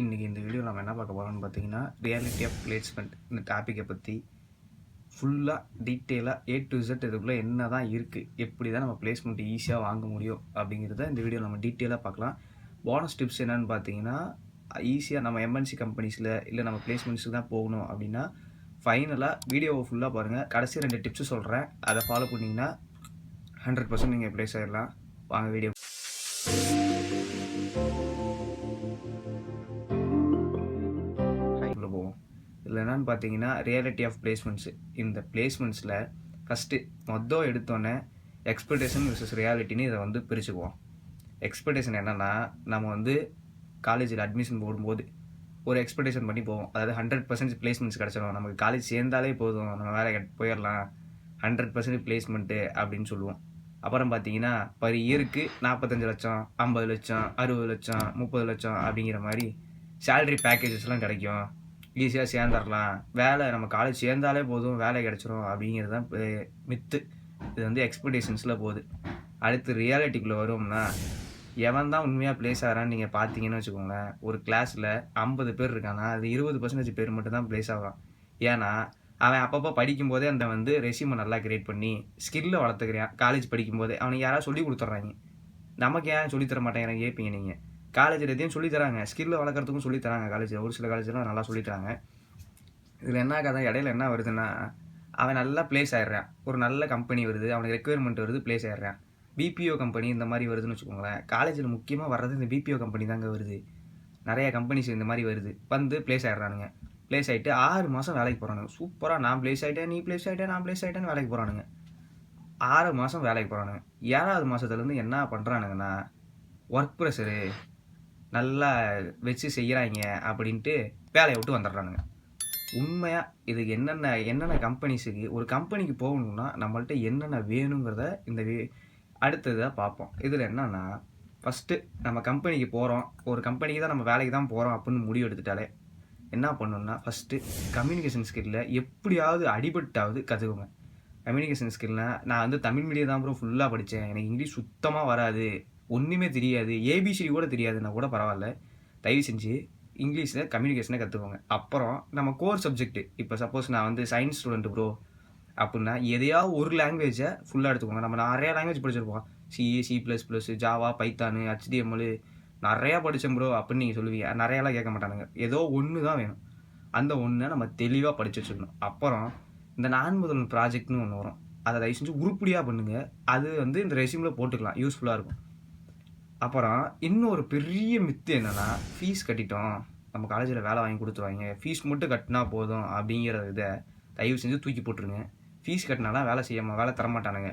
இன்றைக்கி இந்த வீடியோ நம்ம என்ன பார்க்க போகிறோம்னு பார்த்தீங்கன்னா ரியாலிட்டி ஆஃப் பிளேஸ்மெண்ட் இந்த டாப்பிக்கை பற்றி ஃபுல்லாக டீட்டெயிலாக ஏ டு இசட் இதுக்குள்ளே என்ன தான் இருக்குது எப்படி தான் நம்ம பிளேஸ்மெண்ட் ஈஸியாக வாங்க முடியும் அப்படிங்கிறத இந்த வீடியோ நம்ம டீட்டெயிலாக பார்க்கலாம். போனஸ் டிப்ஸ் என்னென்னு பார்த்தீங்கன்னா ஈஸியாக நம்ம எம்என்சி கம்பெனிஸில் இல்லை நம்ம பிளேஸ்மெண்ட்ஸுக்கு தான் போகணும் அப்படின்னா ஃபைனலாக வீடியோவை ஃபுல்லாக பாருங்கள் கடைசி ரெண்டு டிப்ஸு சொல்கிறேன் அதை ஃபாலோ பண்ணிங்கன்னா ஹண்ட்ரட் பர்சன்ட் நீங்கள் ப்ளேஸ் ஆகிடலாம் வாங்க வீடியோ என்னன்னு பார்த்தீங்கன்னா ரியாலிட்டி ஆஃப் பிளேஸ்மெண்ட்ஸு இந்த பிளேஸ்மெண்ட்ஸில் ஃபஸ்ட்டு மொத்தம் எடுத்தோன்னே எக்ஸ்பெக்டேஷன் விசஸ் ரியாலிட்டின்னு இதை வந்து பிரிச்சுக்குவோம். எக்ஸ்பெக்டேஷன் என்னென்னா நம்ம வந்து காலேஜில் அட்மிஷன் போடும்போது ஒரு எக்ஸ்பெக்டேஷன் பண்ணி போவோம். அதாவது ஹண்ட்ரட் பர்சன்ட் பிளேஸ்மெண்ட்ஸ் கிடச்சிடும் நமக்கு காலேஜ் சேர்ந்தாலே போதும். நம்ம வேலை போயிடலாம். ஹண்ட்ரட் பர்சன்ட் பிளேஸ்மெண்ட்டு அப்படின்னு சொல்லுவோம். அப்புறம் பார்த்தீங்கன்னா பர் இயருக்கு நாற்பத்தஞ்சு லட்சம் ஐம்பது லட்சம் அறுபது லட்சம் முப்பது லட்சம் அப்படிங்கிற மாதிரி சேல்ரி பேக்கேஜஸ்லாம் கிடைக்கும். ஈஸியாக சேர்ந்துடலாம் வேலை நம்ம காலேஜ் சேர்ந்தாலே போதும் வேலை கிடச்சிரும் அப்படிங்கிறது தான் மித்து இது வந்து எக்ஸ்பெக்டேஷன்ஸில் போகுது. அடுத்து ரியாலிட்டிக்குள்ளே வரும்னா எவன் தான் உண்மையாக ப்ளேஸ் ஆகிறான்னு நீங்கள் பார்த்தீங்கன்னு வச்சுக்கோங்களேன். ஒரு கிளாஸில் ஐம்பது பேர் இருக்கானா அது இருபது பர்சன்டேஜ் பேர் மட்டும் தான் ப்ளேஸ் ஆகிறான் ஏன்னா அவன் அப்பப்போ படிக்கும்போதே அந்த வந்து ரெசியூமை நல்லா கிரியேட் பண்ணி ஸ்கில்லை வளர்த்துக்கிறான் காலேஜ் படிக்கும்போதே அவனுக்கு யாராவது சொல்லி கொடுத்துட்றாங்க. நமக்கு ஏன் சொல்லித் தர மாட்டேங்கிறாங்க கேட்பீங்க நீங்கள் காலேஜில் எதையும் சொல்லித்தராங்க. ஸ்கில்லை வளர்க்குறதுக்கும் சொல்லித்தராங்க காலேஜில் ஒரு சில காலேஜில் நல்லா சொல்லித்தராங்க. இதில் என்ன கதை இடையில என்ன வருதுன்னா அவன் நல்லா ப்ளேஸ் ஆயிடுறான். ஒரு நல்ல கம்பெனி வருது அவனுக்கு ரெக்குயர்மெண்ட் வருது ப்ளேஸ் ஆயிடுறான். பிபிஓ கம்பெனி இந்த மாதிரி வருதுன்னு வச்சுக்கோங்களேன். காலேஜில் முக்கியமாக வர்றது இந்த பிபிஓ கம்பெனி தாங்க வருது. நிறைய கம்பெனிஸ் இந்த மாதிரி வருது. வந்து ப்ளேஸ் ஆயிடுறானுங்க. ப்ளேஸ் ஆகிட்டு ஆறு மாதம் வேலைக்கு போகிறானுங்க சூப்பராக நான் ப்ளேஸ் ஆகிட்டேன் நீ ப்ளேஸ் ஆகிட்டேன் நான் ப்ளேஸ் ஆகிட்டேன்னு வேலைக்கு போகிறானுங்க ஆறு மாதம் வேலைக்கு போகிறானுங்க ஏழாவது மாதத்துலேருந்து என்ன பண்ணுறானுங்கன்னா ஒர்க் ப்ரெஷரு நல்லா வச்சு செய்கிறாங்க அப்படின்ட்டு வேலையை விட்டு வந்துடுறானுங்க. உண்மையாக இதுக்கு என்னென்ன என்னென்ன கம்பெனிஸுக்கு ஒரு கம்பெனிக்கு போகணும்னா நம்மள்ட்ட என்னென்ன வேணுங்கிறத இந்த வே அடுத்ததாக பார்ப்போம். இதில் என்னென்னா ஃபஸ்ட்டு நம்ம கம்பெனிக்கு போகிறோம் ஒரு கம்பெனிக்கு தான் நம்ம வேலைக்கு தான் போகிறோம் அப்படின்னு முடிவு எடுத்துட்டாலே என்ன பண்ணணும்னா ஃபஸ்ட்டு கம்யூனிகேஷன் ஸ்கில்ல எப்படியாவது அடிபட்டாவது கற்றுக்குங்க கம்யூனிகேஷன் ஸ்கில்னால் நான் வந்து தமிழ் மீடியம் தான் ப்ரோ ஃபுல்லாக படித்தேன் எனக்கு இங்கிலீஷ் சுத்தமாக வராது. ஒன்றுமே தெரியாது. ஏபிசிடி கூட தெரியாதுன்னா கூட பரவாயில்ல. தயவு செஞ்சு இங்கிலீஷில் கம்யூனிகேஷனை கற்றுக்கோங்க அப்புறம் நம்ம கோர் சப்ஜெக்ட்டு இப்போ சப்போஸ் நான் வந்து சயின்ஸ் ஸ்டூடெண்ட் ப்ரோ அப்படின்னா எதையாவது ஒரு லாங்குவேஜை ஃபுல்லாக எடுத்துக்கோங்க. நம்ம நிறைய லாங்குவேஜ் படிச்சிருப்போம். CA C plus plus Java python HTML நிறையா படித்தேன் ப்ரோ அப்படின்னு நீங்கள் சொல்லுவீங்க. நிறையாலாம் கேட்க மாட்டானுங்க. ஏதோ ஒன்று தான் வேணும். அந்த ஒன்றை நம்ம தெளிவாக படித்து வச்சுக்கணும். அப்புறம் இந்த நான் முதல் ப்ராஜெக்ட்னு ஒன்று வரும். அதை தயவு செஞ்சு உருப்படியாக பண்ணுங்கள் அது வந்து இந்த ரெசியூமில் போட்டுக்கலாம். யூஸ்ஃபுல்லாக இருக்கும். அப்புறம் இன்னொரு பெரிய மித்து என்னென்னா ஃபீஸ் கட்டிட்டோம். நம்ம காலேஜில் வேலை வாங்கி கொடுத்துருவாங்க ஃபீஸ் மட்டும் கட்டினா போதும் அப்படிங்கிற இதை தயவு செஞ்சு தூக்கி போட்டுருங்க. ஃபீஸ் கட்டினாலாம் வேலை செய்யாமல் வேலை தரமாட்டானுங்க.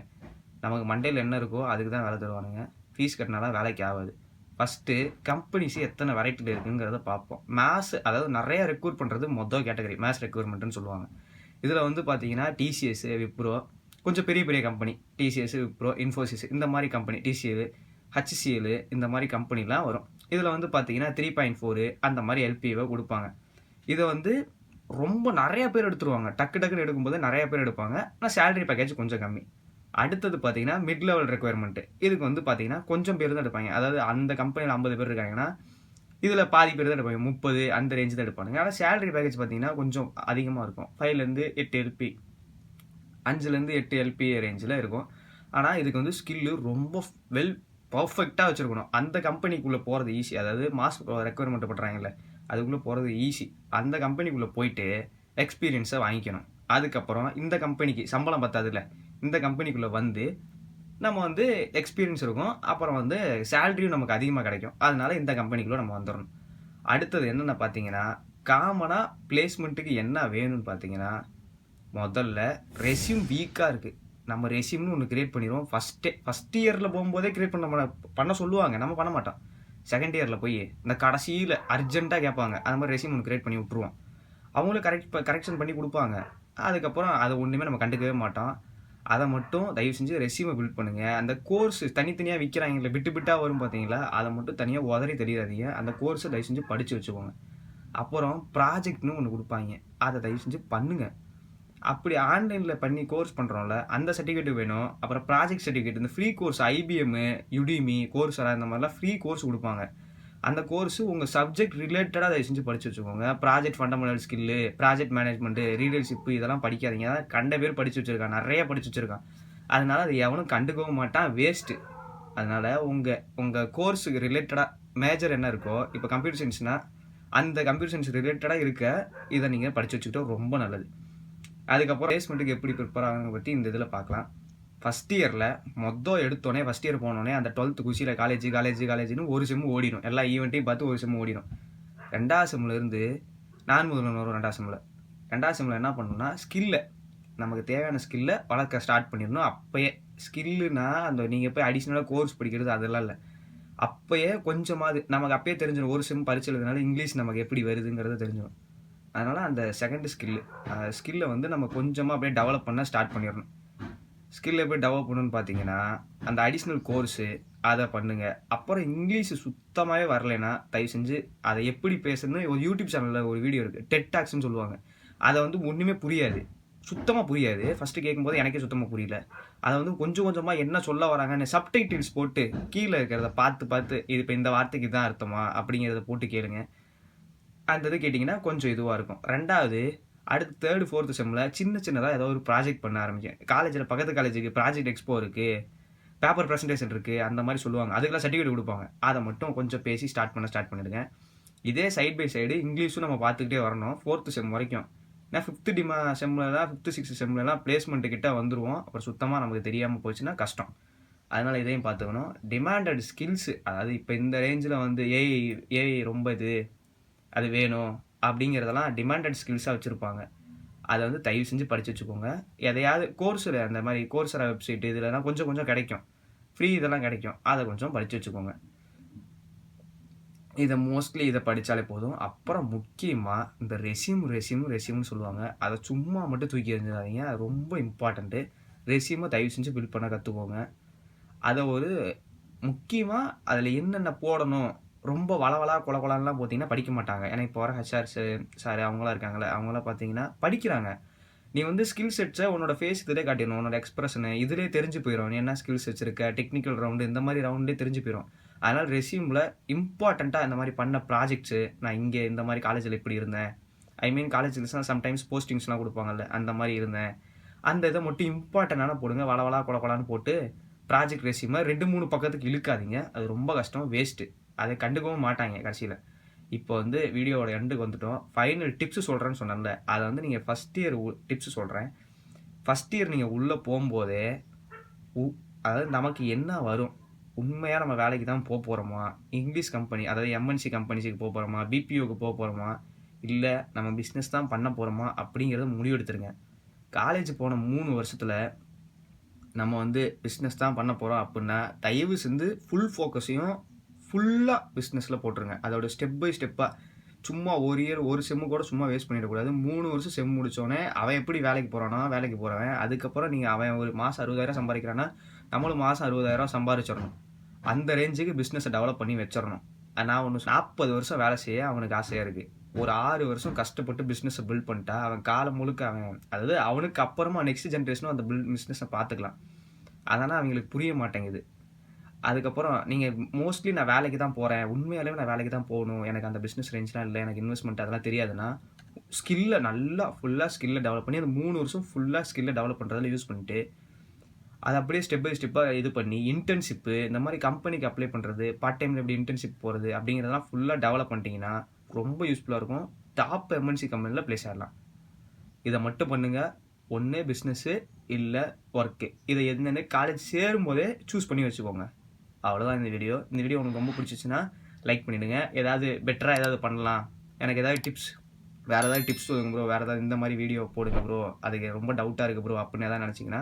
நமக்கு மண்டையில் என்ன இருக்கோ அதுக்கு தான் வேலை தருவானுங்க. ஃபீஸ் கட்டினாலாம் வேலைக்கு ஆகாது. ஃபஸ்ட்டு கம்பெனிஸ் எத்தனை வெரைட்டியில் இருக்குங்கிறத பார்ப்போம். மேத்ஸ் அதாவது நிறைய ரெக்ரூட் பண்ணுறது மொதல் கேட்டகரி மேத்ஸ் ரெக்ரூட்மெண்ட்னு சொல்லுவாங்க. இதில் வந்து பார்த்தீங்கன்னா டிசிஎஸ் விப்ரோ கொஞ்சம் பெரிய பெரிய கம்பெனி டிசிஎஸ் விப்ரோ இன்ஃபோசிஸ் இந்த மாதிரி கம்பெனி டிசிஎல் ஹச்சிசிஎல் இந்த மாதிரி கம்பெனிலாம் வரும். இதில் வந்து பார்த்தீங்கன்னா த்ரீ பாயிண்ட் ஃபோரு அந்த மாதிரி எல்பிஏவை கொடுப்பாங்க. இதை வந்து ரொம்ப நிறைய பேர் எடுத்துருவாங்க. டக்கு டக்குன்னு எடுக்கும்போது நிறைய பேர் எடுப்பாங்க. ஆனால் சேலரி பேக்கேஜ் கொஞ்சம் கம்மி. அடுத்தது பார்த்தீங்கன்னா மிட் லெவல் ரெக்குயர்மெண்ட்டு இதுக்கு வந்து பார்த்தீங்கன்னா கொஞ்சம் பேர் தான் எடுப்பாங்க. அதாவது அந்த கம்பெனியில் ஐம்பது பேர் இருக்காங்கன்னா இதில் பாதி பேர் தான் எடுப்பாங்க. முப்பது அந்த ரேஞ்சு தான் எடுப்பாங்க ஆனால் சேலரி பேக்கேஜ் பார்த்தீங்கன்னா கொஞ்சம் அதிகமாக இருக்கும். ஃபைவ்லேருந்து எட்டு எல்பி அஞ்சுலேருந்து எட்டு எல்பி ரேஞ்சில் இருக்கும். ஆனால் இதுக்கு வந்து ஸ்கில்லு ரொம்ப வெல் பர்ஃபெக்டாக வச்சுருக்கணும். அந்த கம்பெனிக்குள்ளே போகிறது ஈஸி அதாவது மாஸ் ரெக்குவயர்மெண்ட் பண்ணுறாங்கல்ல அதுக்குள்ளே போகிறது ஈஸி அந்த கம்பெனிக்குள்ளே போயிட்டு எக்ஸ்பீரியன்ஸை வாங்கிக்கணும். அதுக்கப்புறம் இந்த கம்பெனிக்கு சம்பளம் பத்தாதுல்ல இந்த கம்பெனிக்குள்ளே வந்து நம்ம வந்து எக்ஸ்பீரியன்ஸ் இருக்கும். அப்புறம் வந்து சேல்ரியும் நமக்கு அதிகமாக கிடைக்கும். அதனால இந்த கம்பெனிக்குள்ளே நம்ம வந்துடணும் அடுத்தது என்னென்ன பார்த்தீங்கன்னா காமனாக பிளேஸ்மெண்ட்டுக்கு என்ன வேணும்னு பார்த்தீங்கன்னா முதல்ல ரெஸ்யூம் வீக்காக இருக்குது நம்ம ரெஸ்யூம்னு ஒன்று கிரியேட் பண்ணிடுவோம் ஃபஸ்ட்டே ஃபஸ்ட் இயரில் போகும்போதே கிரியேட் பண்ண பண்ண- சொல்லுவாங்க. நம்ம பண்ண மாட்டோம். செகண்ட் இயரில் போய் இந்த கடைசியில் அர்ஜென்ட்டாக கேட்பாங்க. அந்த மாதிரி ரெஸ்யூம் ஒன்று கிரியேட் பண்ணி விட்ருவோம் அவங்களும் கரெக்ட் கரெக்ஷன் பண்ணி கொடுப்பாங்க. அதுக்கப்புறம் அதை ஒன்றுமே நம்ம கண்டுக்கவே மாட்டோம். அதை மட்டும் தயவு செஞ்சு ரெஸ்யூமை பில்ட் பண்ணுங்கள் அந்த கோர்ஸ் தனித்தனியாக விற்கிறாங்களே விட்டு விட்டாக வரும் பார்த்தீங்களா அதை மட்டும் தனியாக உதறி தெரியாதீங்க அந்த கோர்ஸை தயவு செஞ்சு படித்து வச்சுக்கோங்க. அப்புறம் ப்ராஜெக்ட்னு ஒன்று கொடுப்பாங்க. அதை தயவு செஞ்சு பண்ணுங்கள் அப்படி ஆன்லைனில் பண்ணி கோர்ஸ் பண்ணுறோம்ல அந்த சர்டிஃபிகேட் வேணும். அப்புறம் ப்ராஜெக்ட் சர்டிஃபிகேட் இந்த free course IBM Udemy course இந்த மாதிரிலாம் ஃப்ரீ கோர்ஸ் கொடுப்பாங்க. அந்த கோர்ஸ் உங்கள் சப்ஜெக்ட் ரிலேட்டடாக அதை செஞ்சு படிச்சு வச்சுக்கோங்க. Project fundamental skill project management leadership இதெல்லாம் படிக்காதீங்க. அதான் கண்ட பேர் படிச்சு வச்சுருக்கான். நிறைய படிச்சு வச்சுருக்கான். அதனால் அது எவனும் கண்டுக்கவும் மாட்டான். வேஸ்ட்டு அதனால் உங்கள் உங்கள் கோர்ஸுக்கு ரிலேட்டடாக மேஜர் என்ன இருக்கோ இப்போ கம்ப்யூட்டர் சயின்ஸ்னால் அந்த கம்ப்யூட்டர் சயின்ஸ் ரிலேட்டடாக இருக்க இதை நீங்கள் படித்து வச்சுக்கிட்டோம் ரொம்ப நல்லது. அதுக்கப்புறம் பிளேஸ்மெண்ட்டுக்கு எப்படி ப்ரிப்பேர் ஆகுங்க பற்றி இந்த இதில் பார்க்கலாம். ஃபஸ்ட் இயரில் மொத்தம் எடுத்தோடனே ஃபஸ்ட் இயர் போனோடனே அந்த டுவெல்த்து குஷியில் காலேஜ் காலேஜ் காலேஜ்னு ஒரு செம்மு ஓடிடும். எல்லா ஈவெண்ட்டையும் பார்த்து ஒரு செம்மு ஓடிடும். ரெண்டாவது செம்மில் இருந்து நான் முதல்வன் வரும் ரெண்டாவது செம்மில் ரெண்டாவது செம்மில் என்ன பண்ணணும்னா ஸ்கில்லை நமக்கு தேவையான ஸ்கில்லை வளர்க்க ஸ்டார்ட் பண்ணிடணும். அப்போயே ஸ்கில்லுனா அந்த நீங்கள் போய் அடிஷ்னலாக கோர்ஸ் படிக்கிறது அதெல்லாம் இல்லை. அப்போயே கொஞ்சமாவது நமக்கு அப்பயே தெரிஞ்சிடும். ஒரு செம் பரிச்சதுனால இங்கிலீஷ் நமக்கு எப்படி வருதுங்கிறது தெரிஞ்சிடும். அதனால் அந்த செகண்ட் ஸ்கில்லு ஸ்கில்லை வந்து நம்ம கொஞ்சமாக அப்படியே டெவலப் பண்ண ஸ்டார்ட் பண்ணிடணும். ஸ்கில் எப்படி டெவலப் பண்ணணும்னு பார்த்தீங்கன்னா அந்த அடிஷ்னல் கோர்ஸு அதை பண்ணுங்கள் அப்புறம் இங்கிலீஷ் சுத்தமாகவே வரலைன்னா தயவு செஞ்சு அதை எப்படி பேசணும்னு ஒரு யூடியூப் சேனலில் ஒரு வீடியோ இருக்குது டெட் டாக்ஸ்னு சொல்லுவாங்க. அதை வந்து ஒன்றுமே புரியாது. சுத்தமாக புரியாது. ஃபஸ்ட்டு கேட்கும்போது எனக்கே சுத்தமாக புரியல. அதை வந்து கொஞ்சம் கொஞ்சமாக என்ன சொல்ல வராங்கன்னு சப்டைட்டில்ஸ் போட்டு கீழே இருக்கிறத பார்த்து பார்த்து இது இப்போ இந்த வார்த்தைக்கு தான் அர்த்தமா அப்படிங்கிறத போட்டு கேளுங்கள் அந்த இது கேட்டிங்கன்னா கொஞ்சம் இதுவாக இருக்கும். ரெண்டாவது அடுத்து தேர்டு ஃபோர்த்து செம்மில் சின்ன சின்னதாக ஏதோ ஒரு ப்ராஜெக்ட் பண்ண ஆரம்பிக்கும் காலேஜில் பக்கத்து காலேஜுக்கு ப்ராஜெக்ட் எக்ஸ்போ இருக்குது பேப்பர் ப்ரெசன்டேஷன் இருக்குது அந்த மாதிரி சொல்லுவாங்க. அதுக்கெல்லாம் சர்டிஃபிகேட் கொடுப்பாங்க. அதை மட்டும் கொஞ்சம் பேசி ஸ்டார்ட் பண்ண ஸ்டார்ட் பண்ணிடுங்க. இதே சைட் பை சைடு இங்கிலீஷும் நம்ம பார்த்துக்கிட்டே வரணும். ஃபோர்த்து செம் வரைக்கும். ஏன்னா ஃபிஃப்த்து டிமா செம்லலாம் ஃபிஃப்த்து சிக்ஸ்த்து செம்லலாம் பிளேஸ்மெண்ட்டு கிட்டே வந்துருவோம். அப்புறம் சுத்தமாக நமக்கு தெரியாமல் போச்சுன்னா கஷ்டம். அதனால் இதையும் பார்த்துக்கணும். டிமாண்டட் ஸ்கில்ஸு அதாவது இப்போ இந்த ரேஞ்சில் வந்து ஏஐ ஏஐ ரொம்ப இது. அது வேணும் அப்படிங்கிறதெல்லாம் டிமாண்டட் ஸ்கில்ஸாக வச்சுருப்பாங்க. அதை வந்து தயவு செஞ்சு படித்து வச்சுக்கோங்க. எதையாவது கோர்ஸில் அந்த மாதிரி கோர்ஸர வெப்சைட் இதுலலாம் கொஞ்சம் கொஞ்சம் கிடைக்கும். ஃப்ரீ இதெல்லாம் கிடைக்கும். அதை கொஞ்சம் படித்து வச்சுக்கோங்க. இதை மோஸ்ட்லி இதை படித்தாலே போதும். அப்புறம் முக்கியமாக இந்த ரெசியூம் ரெசியூம் ரெசியூம்னு சொல்லுவாங்க. அதை சும்மா மட்டும் தூக்கி எறிஞ்சிடாதீங்க. அது ரொம்ப இம்பார்ட்டண்ட்டு ரெசியூமை தயவு செஞ்சு பில்ட் பண்ண கற்றுக்கோங்க அதை ஒரு முக்கியமாக அதில் என்னென்ன போடணும் ரொம்ப வளவலா கொல கொலான்லாம் பார்த்தீங்கன்னா படிக்க மாட்டாங்க. ஏன்னா இப்போ வர ஹெச்ஆர் சார் அவங்களாம் இருக்காங்களே அவங்களாம் பார்த்தீங்கன்னா படிக்கிறாங்க. நீ வந்து ஸ்கில் செட்ஸை உன்னோட ஃபேஸ் இதிலே காட்டிடணும் உன்னோட எக்ஸ்பிரஷனு இதிலே தெரிஞ்சு போயிடும் நீ என்ன ஸ்கில்ஸ் வச்சிருக்க டெக்னிக்கல் ரவுண்டு இந்த மாதிரி ரவுண்டே தெரிஞ்சு போயிடும் அதனால் ரெசியூமில் இம்பார்ட்டண்ட்டாக இந்த மாதிரி பண்ண ப்ராஜெக்ட்ஸு நான் இங்கே இந்த மாதிரி காலேஜில் இப்படி இருந்தேன். ஐ மீன் காலேஜில் சம்டைம்ஸ் போஸ்டிங்ஸ்லாம் கொடுப்பாங்கல்ல அந்த மாதிரி இருந்தேன். அந்த இதை மட்டும் இம்பார்ட்டண்டான போடுங்க வளவலா கொலகொலான்னு போட்டு ப்ராஜெக்ட் ரெசியூமை ரெண்டு மூணு பக்கத்துக்கு இழுக்காதீங்க. அது ரொம்ப கஷ்டம் வேஸ்ட்டு அதை கண்டுக்கவும் மாட்டாங்க கடைசியில். இப்போ வந்து வீடியோவோட எண்டுக்கு வந்துட்டோம். ஃபைனல் டிப்ஸ் சொல்கிறேன்னு சொன்னேன்ல. அதை வந்து நீங்கள் ஃபஸ்ட் இயர் டிப்ஸ் சொல்கிறேன் ஃபஸ்ட் இயர் நீங்கள் உள்ளே போகும்போதே உ- அதாவது நமக்கு என்ன வரும்? உண்மையாக நம்ம வேலைக்கு தான் போக போகிறோமா இங்கிலீஷ் கம்பெனி அதாவது எம்என்சி கம்பெனிஸுக்கு போக போகிறோமா பிபிஓக்கு போக போகிறோமா இல்லை நம்ம பிஸ்னஸ் தான் பண்ண போகிறோமா அப்படிங்கிறத முடிவெடுத்துருங்க காலேஜ் போன மூணு வருஷத்தில் நம்ம வந்து பிஸ்னஸ் தான் பண்ண போகிறோம் அப்படின்னா தயவு செஞ்சு ஃபுல் ஃபோக்கஸையும் ஃபுல்லாக பிஸ்னஸில் போட்டுருங்க. அதோட ஸ்டெப் பை ஸ்டெப்பாக சும்மா ஒரு இயர் ஒரு செம்மு கூட சும்மா வேஸ்ட் பண்ணிடக்கூடாது. மூணு வருஷம் செம் முடித்தோடனே அவன் எப்படி வேலைக்கு போகிறானா வேலைக்கு போகிறவன் அதுக்கப்புறம் நீங்கள் அவன் ஒரு மாதம் அறுபதாயிரம் சம்பாதிக்கிறான்னா நம்மளும் மாதம் அறுபதாயிரம் சம்பாதிச்சிடணும். அந்த ரேஞ்சுக்கு பிஸ்னஸை டெவலப் பண்ணி வச்சிடணும். நான் ஒன்று நாற்பது வருஷம் வேலை செய்ய அவனுக்கு ஆசையாக இருக்குது ஒரு ஆறு வருஷம் கஷ்டப்பட்டு பிஸ்னஸை பில்ட் பண்ணிட்டா அவன் காலம் முழுக்க அவன் அதாவது அவனுக்கு அப்புறமா நெக்ஸ்ட் ஜென்ரேஷனும் அந்த பில் பிஸ்னஸை பார்த்துக்கலாம். அதனால் அவங்களுக்கு புரிய மாட்டேங்குது. அதுக்கப்புறம் நீங்கள் மோஸ்ட்லி நான் வேலைக்கு தான் போகிறேன் உண்மையாலே நான் வேலைக்கு தான் போகணும். எனக்கு அந்த பிஸ்னஸ் ரேஞ்ச்லாம் இல்லை. எனக்கு இன்வெஸ்ட்மெண்ட் அதெல்லாம் தெரியாதுன்னா ஸ்கில்லை நல்லா ஃபுல்லாக ஸ்கில்லை டெவலப் பண்ணி அந்த மூணு வருஷம் ஃபுல்லாக ஸ்கில்லை டெவலப் பண்ணுறதுல யூஸ் பண்ணிட்டு அதை அப்படியே ஸ்டெப் பை ஸ்டெப்பாக இது பண்ணி இன்டர்ன்ஷிப்பு இந்த மாதிரி கம்பெனிக்கு அப்ளை பண்ணுறது பார்ட் டைமில் எப்படி இன்டர்ன்ஷிப் போகிறது அப்படிங்கிறதெல்லாம் ஃபுல்லாக டெவலப் பண்ணிட்டீங்கன்னா ரொம்ப யூஸ்ஃபுல்லாக இருக்கும். டாப் எம்என்சி கம்பெனியில் ப்ளேஸ் ஆகலாம் இதை மட்டும் பண்ணுங்கள் ஒன்று பிஸ்னஸ்ஸு இல்லை ஒர்க்கு இதை என்னென்னு காலேஜ் சேரும்போதே சூஸ் பண்ணி வச்சுக்கோங்க. அவ்வளோதான் இந்த வீடியோ இந்த வீடியோ உங்களுக்கு ரொம்ப பிடிச்சிச்சின்னா லைக் பண்ணிவிடுங்க ஏதாவது பெட்டராக ஏதாவது பண்ணலாம். எனக்கு ஏதாவது டிப்ஸ் வேறு ஏதாவது டிப்ஸ் சொல்லுங்க ப்ரோ வேறு ஏதாவது இந்த மாதிரி வீடியோ போடுங்க ப்ரோ அதுக்கு ரொம்ப டவுட்டாக இருக்குது ப்ரோ அப்படின்னு ஏதாவது நினச்சிங்கன்னா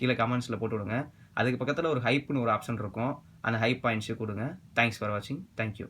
கீழே கமெண்ட்ஸில் போட்டு விடுங்க. அதுக்கு பக்கத்தில் ஒரு ஹைப்னு ஒரு ஆப்ஷன் இருக்கும். அந்த ஹைப் பாயிண்ட்ஸு கொடுங்க. தேங்க்ஸ் ஃபார் வாட்சிங் தேங்க்யூ